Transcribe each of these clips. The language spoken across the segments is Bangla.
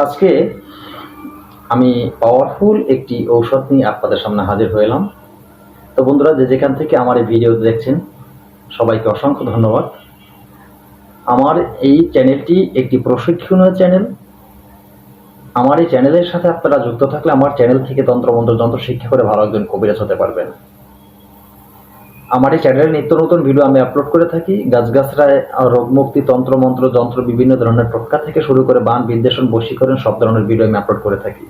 আজকে আমি পাওয়ারফুল একটি ঔষধ নিয়ে আপনাদের সামনে হাজির হলাম তো বন্ধুরা, যে যেখান থেকে আমার এই ভিডিও দেখছেন, সবাইকে অসংখ্য ধন্যবাদ। আমার এই চ্যানেলটি একটি প্রশিক্ষণীয় চ্যানেল। আমার এই চ্যানেলের সাথে আপনারা যুক্ত থাকলে আমার চ্যানেল থেকে তন্ত্রমন্ত্র যন্ত্র শিক্ষা করে ভালো একজন কবিরাজ হতে পারবেন। আমার এই চ্যানেলে নিত্য নতুন ভিডিও আমি আপলোড করে থাকি। গাছগাছরায় রোগমুক্তি তন্ত্রমন্ত্র যন্ত্র, বিভিন্ন ধরনের টোটকা থেকে শুরু করে বান, বিদ্বেষণ, বশীকরণ, সব ধরনের ভিডিও আমি আপলোড করে থাকি।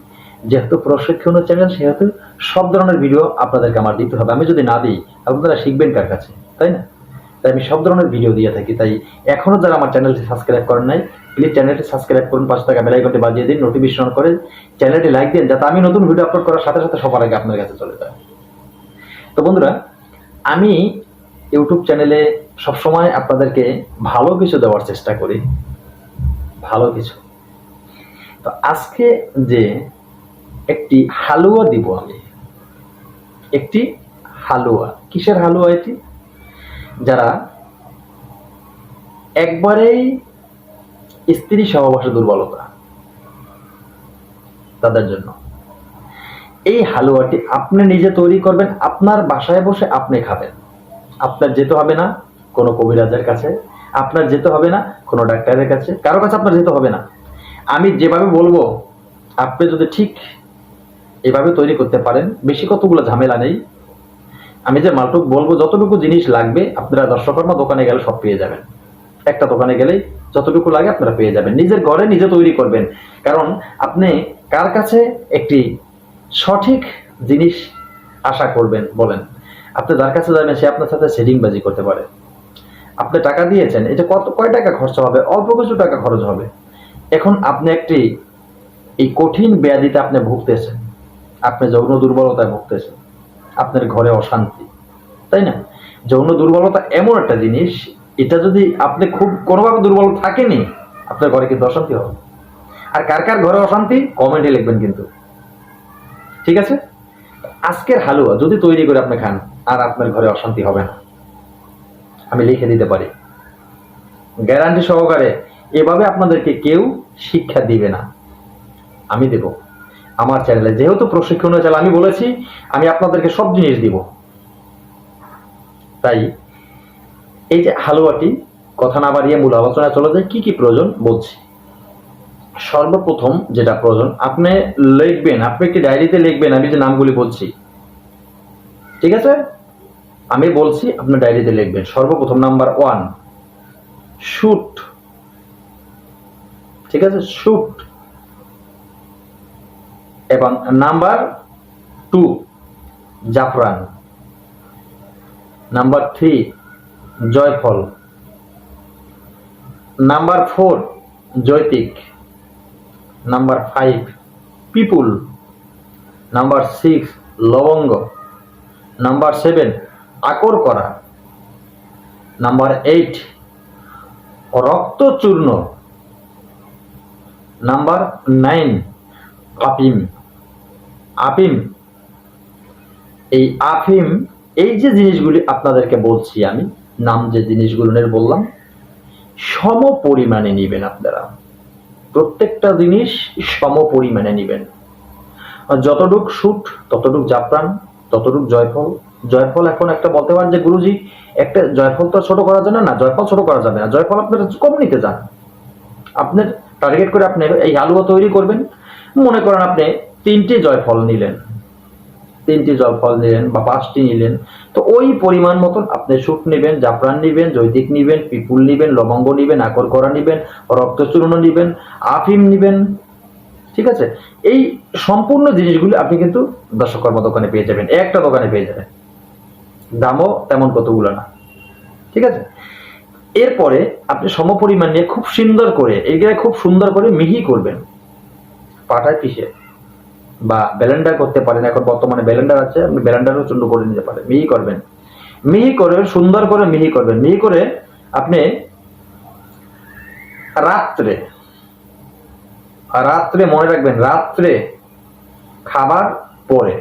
যেহেতু প্রশিক্ষণীয় চ্যানেল সেহেতু সব ধরনের ভিডিও আপনাদেরকে আমার দিতে হবে। আমি যদি না দিই আপনারা শিখবেন কার কাছে, তাই না? তাই আমি সব ধরনের ভিডিও দিয়ে থাকি। তাই এখনও যারা আমার চ্যানেলটি সাবস্ক্রাইব করেন নাই প্লিজ চ্যানেলটি সাবস্ক্রাইব করুন। পাঁচ টাকা বেলাইকনটি বাজিয়ে দিন নোটিফিকেশন করে চ্যানেলটি লাইক দিন, যাতে আমি নতুন ভিডিও আপলোড করার সাথে সাথে সবার আগে আপনার কাছে চলে যায়। তো বন্ধুরা আমি ইউটিউব চ্যানেলে সবসময় আপনাদেরকে ভালো কিছু দেওয়ার চেষ্টা করি। ভালো কিছু। তো আজকে যে একটি হালুয়া দিব আমি, একটি হালুয়া। কিসের হালুয়া এটি? যারা একবারেই স্ত্রী সহবাসে দুর্বলতা, তাদের জন্য। এই হালুয়াটি আপনি নিজে তৈরি করবেন, আপনার বাসায় বসে আপনি খাবেন। আপনার যেতে হবে না কোনো কবিরাজের কাছে, আপনার যেতে হবে না কোনো ডাক্তারের কাছে, কারও কাছে আপনার যেতে হবে না। আমি যেভাবে বলব, আপনি যদি ঠিক এভাবে তৈরি করতে পারেন, বেশি কতগুলো ঝামেলা নেই। আমি যে মালটুক বলব, যতটুকু জিনিস লাগবে, আপনারা দর্শকর্মা দোকানে গেলে সব পেয়ে যাবেন। একটা দোকানে গেলেই যতটুকু লাগে আপনারা পেয়ে যাবেন। নিজের ঘরে নিজে তৈরি করবেন। কারণ আপনি কার কাছে একটি সঠিক জিনিস আশা করবেন বলেন। আপনি যার কাছে যাবেন, সে আপনার সাথে সেটিংবাজি করতে পারে। আপনি টাকা দিয়েছেন, এটা কত, কয় টাকা খরচ হবে? অল্প কিছু টাকা খরচ হবে। এখন আপনি একটি, এই কঠিন ব্যাধিতে আপনি ভুগতেছেন। আপনি যৌন দুর্বলতায় ভুগতেছেন। আপনার ঘরে অশান্তি, তাই না? যৌন দুর্বলতা এমন একটা জিনিস, এটা যদি আপনি খুব কোনোভাবে দুর্বল থাকেনি আপনার ঘরে কিন্তু অশান্তি হবে? আর কার কার ঘরে অশান্তি? কমেন্টে লিখবেন কিন্তু। ঠিক আছে? আজকের হালুয়া যদি তৈরি করে আপনি খান, আর আপনার ঘরে অশান্তি হবে না। আমি লিখে দিতে পারি। গ্যারান্টি সহকারে এভাবে আপনাদেরকে কেউ শিক্ষা দিবে না। আমি দেব। আমার চ্যানেলে যেহেতু প্রশিক্ষণ চ্যানেল আমি বলেছি, আমি আপনাদেরকে সব জিনিস দিব। তাই এই যে হালুয়াটি, কথা না বাড়িয়ে মূল আলোচনায় চলে যায় কি কি প্রয়োজন বলছি। সর্বপ্রথম যেটা প্রয়োজন, আপনি লিখবেন, আপনি একটি ডায়েরিতে লিখবেন, আমি যে নামগুলি বলছি। ঠিক আছে? আমি বলছি, আপনি ডায়েরিতে লিখবেন। সর্বপ্রথম নাম্বার ওয়ান, শুট। ঠিক আছে? শুট। এবং নাম্বার টু, জাফরান। নাম্বার থ্রি, জয়ফল। নাম্বার ফোর জৈতিক নাম্বার ফাইভ পিপুল নাম্বার সিক্স লবঙ্গ নাম্বার সেভেন আকর করা. নাম্বার এইট রক্তচূর্ণ. নাম্বার নাইন আপিম আপিম এই আফিম এই যে জিনিসগুলি আপনাদেরকে বলছি আমি, নাম যে জিনিসগুলোর বললাম, সম পরিমাণে নিবেন আপনারা। প্রত্যেকটা জিনিস সম পরিমাণে নিবেন। যতটুক সুট, ততটুক জাফরান, ততটুক জয়ফল। জয়ফল এখন একটা বলতে পারেন যে, গুরুজি, একটা জয়ফল তো ছোট করা যাবে না, জয়ফল ছোট করা যাবে না। জয়ফল আপনার কম নিতে যান আপনার টার্গেট করে আপনি এই হালুয়া তৈরি করবেন। মনে করেন আপনি তিনটি জয়ফল নিলেন। তিনটি জয়ফল নিলেন বা পাঁচটি নিলেন। তো ওই পরিমাণ মতন আপনি শুট নেবেন, জাফরান নেবেন, জৈতিক নেবেন, পিপুল নেবেন, লবঙ্গ নেবেন আকর করা নেবেন, রক্তচূর্ণ নেবেন, আফিম নেবেন। ঠিক আছে? এই সম্পূর্ণ জিনিসগুলি আপনি কিন্তু দর্শকর্মা দোকানে পেয়ে যাবেন। একটা দোকানে পেয়ে যাবেন। দামও তেমন কতগুলো না। ঠিক আছে? এরপরে আপনি সমপরিমাণ নিয়ে খুব সুন্দর করে, এইগুলা খুব সুন্দর করে মিহি করবেন। পাটায় পিষে। বা ব্যালেন্ডার করতে পারেন, এখন বর্তমানে ব্যালেন্ডার আছে, আপনি ব্যালেন্ডারও চূর্ণ করে নিতে পারেন, মিহি করবেন। মিহি করে, সুন্দর করে মিহি করবেন। মিহি করে আপনি রাত্রে রাত্রে মনে রাখবেন, রাত্রে খাবার পরে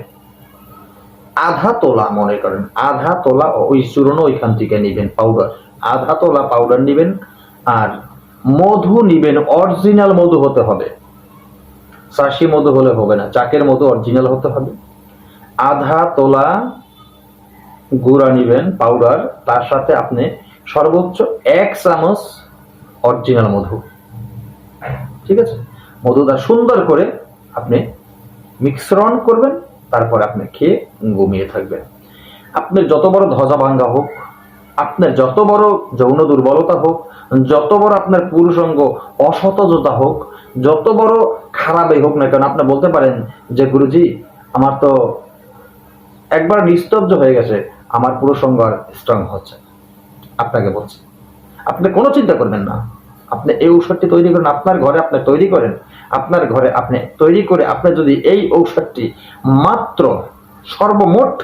আধা তোলা মনে করেন, আধা তোলা, ওই চূর্ণ ওইখান থেকে নিবেন পাউডার আধা তোলা পাউডার নিবেন আর মধু নিবেন অরিজিনাল মধু হতে হবে। চাষি মধু হলে হবে না, চাকের মধু অরিজিনাল হতে হবে। আধা তোলা গুঁড়া নিবেন পাউডার তার সাথে আপনি সর্বোচ্চ এক চামচ অরিজিনাল মধু। ঠিক আছে? মধুটা সুন্দর করে আপনি মিশ্রণ করবেন, তারপর আপনি খেয়ে ঘুমিয়ে থাকবেন। আপনি যত বড় ধ্বজা ভাঙ্গা হোক আপনার যত বড় যৌন দুর্বলতা হোক, যত বড় আপনার পুরুষঙ্গ অসতজতা হোক, যত বড় খারাপই হোক না কেন, আপনি বলতে পারেন যে, গুরুজি, আমার তো একবার নিস্তব্ধ হয়ে গেছে, আমার পুরুষঙ্গ আর স্ট্রং হচ্ছে আপনাকে বলছি। আপনি কোনো চিন্তা করবেন না। আপনি এই ঔষধটি তৈরি করেন, আপনার ঘরে আপনি তৈরি করেন, আপনার ঘরে আপনি তৈরি করে আপনি যদি এই ঔষধটি মাত্র সর্বমোট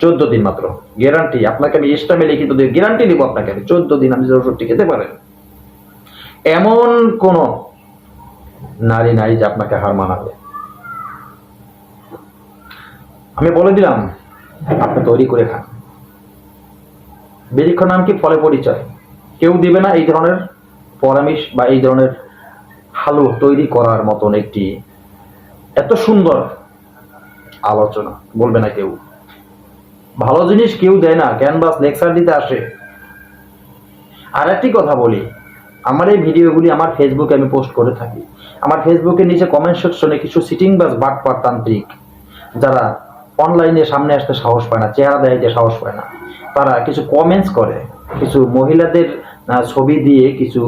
চোদ্দ দিন মাত্র। গ্যারান্টি আপনাকে আমি ইস্টামে লিখিত দিয়ে গ্যারান্টি দিব আপনাকে। আমি চোদ্দ দিন আপনি ওষুধটি খেতে পারেন। এমন কোন নারী নাই যে আপনাকে হার মানাবে। আমি বলে দিলাম, আপনি তৈরি করে খান। বৃক্ষ নাম কি? ফলে পরিচয়। কেউ দিবে না এই ধরনের পরামিশ বা এই ধরনের হালু তৈরি করার মতন একটি এত সুন্দর আলোচনা। বলবে না কেউ। ভালো জিনিস কেউ দেয় না ক্যানভাস লেকচার দিতে আসে। আর একটি কথা বলি, আমার এই ভিডিওগুলি আমার ফেসবুকে আমি পোস্ট করে থাকি। আমার ফেসবুকের নিচে কমেন্ট সেকশনে কিছু সিটিং বাস বাটপার তান্ত্রিক, যারা অনলাইনে সামনে আসতে সাহস পায় না, চেহারা দেখাইতে সাহস পায় না। তারা কিছু কমেন্টস করে, কিছু মহিলাদের ছবি দিয়ে কিছু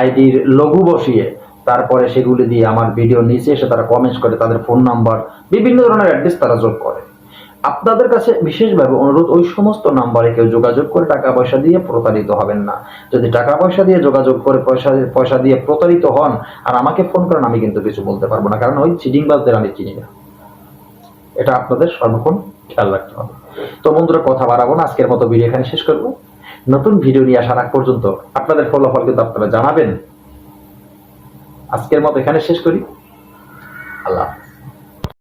আইডির লঘু বসিয়ে, তারপরে সেগুলি দিয়ে আমার ভিডিও নিচে এসে তারা কমেন্টস করে, তাদের ফোন নাম্বার বিভিন্ন ধরনের অ্যাড্রেস তারা যোগ করে। আপনাদের কাছে বিশেষভাবে অনুরোধ, ওই সমস্ত নাম্বারে কেউ যোগাযোগ করে টাকা পয়সা দিয়ে প্রতারিত হবেন না। যদি টাকা পয়সা দিয়ে যোগাযোগ করে পয়সা পয়সা দিয়ে প্রতারিত হন আর আমাকে ফোন করেন, আমি কিন্তু কিছু বলতে পারব না, কারণ ওই চিটিংবাজদের আমি চিনি না। এটা আপনাদের সর্বক্ষণ খেয়াল রাখতে হবে। তো বন্ধুরা, কথা বাড়াবো না, আজকের মতো ভিডিও এখানে শেষ করব। নতুন ভিডিও নিয়ে আসার আগ পর্যন্ত আপনাদের ফলাফল কিন্তু আপনারা জানাবেন। আজকের মতো এখানে শেষ করি। আল্লাহ।